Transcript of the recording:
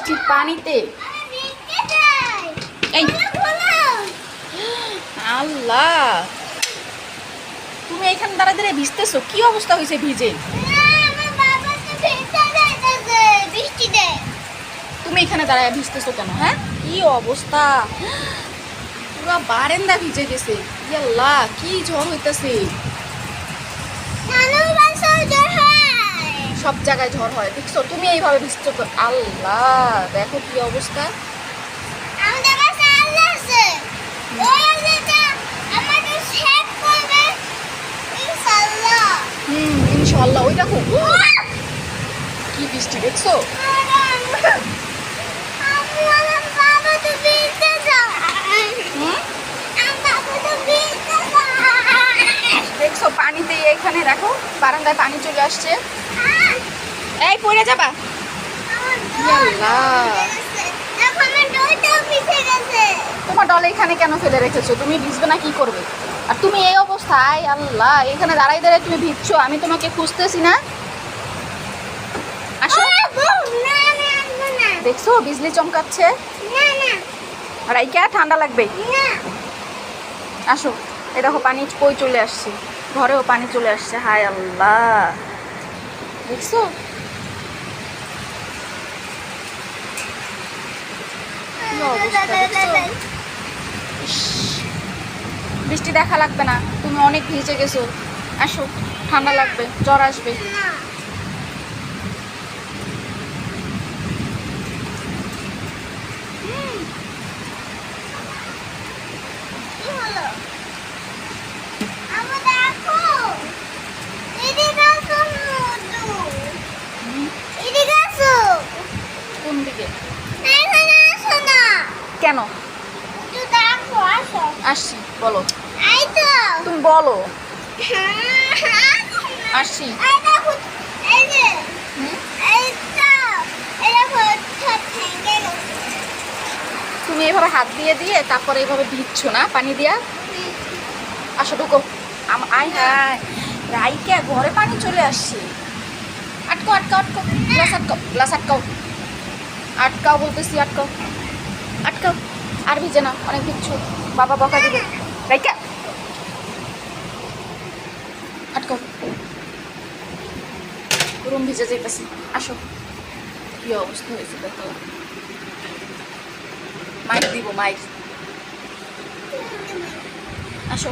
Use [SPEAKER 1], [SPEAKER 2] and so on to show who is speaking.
[SPEAKER 1] বৃষ্টির পানিতে। আল্লাহ। তুমি এখানে দাঁড়া দাঁড়িয়ে ভিজতেছো? কি অবস্থা হয়েছে ভিজে? তুমি এখানে দাঁড়ায় ভিজতেছো কেন হ্যাঁ? কি অবস্থা? পুরো বারেন্দা ভিজে গেছে। আল্লাহ কি ঝড় হইতেছে? সব জায়গায় ঝড় হয়। দেখছ তুমি এইভাবে ভিজছো তো। আল্লাহ দেখো কি অবস্থা। হুম। ইনশাল্লাহ ওই দেখো কি বৃষ্টি দেখছ? দেখছ পানিতে এখানে দেখো বারান্দায় পানি চলে আসছে। এই, পড়ে যাবা? তোমার ডল এখানে কেন ফেলে রেখেছো? তুমি ভিজবে না, কি করবে? আর তুমি এই অবস্থায় আল্লাহ, এখানে দাঁড়াই দাঁড়াই তুমি ভিজছো, আমি তোমাকে খুঁজতেছি না। আসো। দেখছ, বিজলি চমকাচ্ছে? রাইকা ঠান্ডা লাগবে? আসো। এই দেখো, পানি কই চলে আসছে? ঘরেও পানি চলে আসছে, হায় আল্লাহ। দেখছ? বৃষ্টি দেখা লাগবে না। তুমি অনেক ভিজে গেছো। আসো ঠান্ডা লাগবে জ্বর আসবে হুম, কোন দিকে কেন? আসছি বলো। তুমি বলো। আসছি। হুম? তুমি এভাবে হাত দিয়ে দিয়ে তারপরে এইভাবে ভিজছো না? পানি দিয়া? আসো ঢুকো। আই হায়। রাইকে ঘরে পানি চলে আসছে। আটকাও আটকাও আটকাও। Glass আটকাও glass আটকাও। আটকাও বলতেছি আটকাও। আর ভিজে না অনেক কিছু। বাবা বকা দিবে। রাইকা আটকাও রুম ভিজে যেতেছে আসো। কি অবস্থা হয়েছে দেখো। মাইক দিব, মাইক। আসো।